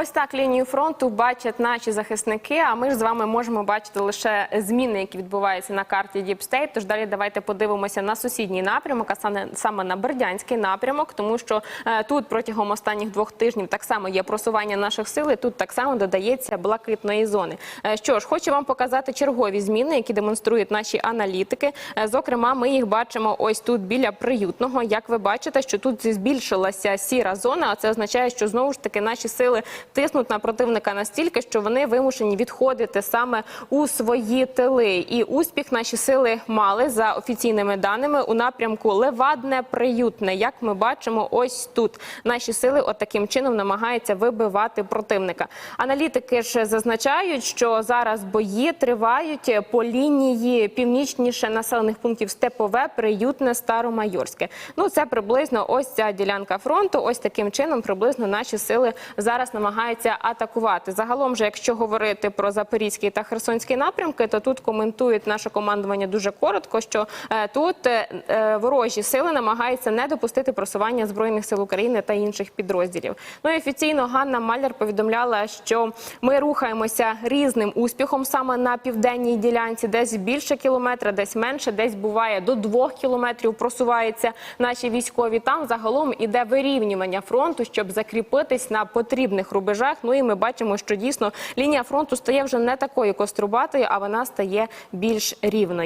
Ось так лінію фронту бачать наші захисники. А ми ж з вами можемо бачити лише зміни, які відбуваються на карті State. Тож далі давайте подивимося на сусідній напрямок, а саме саме на Бердянський напрямок, тому що е, тут протягом останніх двох тижнів так само є просування наших сил. і Тут так само додається блакитної зони. Е, що ж, хочу вам показати чергові зміни, які демонструють наші аналітики. Е, зокрема, ми їх бачимо ось тут біля приютного. Як ви бачите, що тут збільшилася сіра зона, а це означає, що знову ж таки наші сили тиснуть на противника настільки, що вони вимушені відходити саме у свої тили. І успіх наші сили мали за офіційними даними у напрямку Левадне Приютне. Як ми бачимо, ось тут наші сили от чином намагаються вибивати противника. Аналітики ж зазначають, що зараз бої тривають по лінії північніше населених пунктів Степове, Приютне, Старомайорське. Ну це приблизно ось ця ділянка фронту. Ось таким чином приблизно наші сили зараз намагаються атакувати. Загалом, же, якщо говорити про Запорізький та Херсонський напрямки, то тут коментують наше командування дуже коротко, що е, тут е, е, ворожі сили намагаються не допустити просування збройних сил України та інших підрозділів. Ну і офіційно Ганна Маляр повідомляла, що ми рухаємося різним успіхом саме на південній ділянці, десь більше кілометра, десь менше, десь буває до двох кілометрів просуваються наші військові. Там загалом іде вирівнювання фронту, щоб закріпитись на потрібних рубежах. Ну і ми бачимо, що дійсно лінія фронту стає вже не такою кострубатою, а вона стає більш рівною.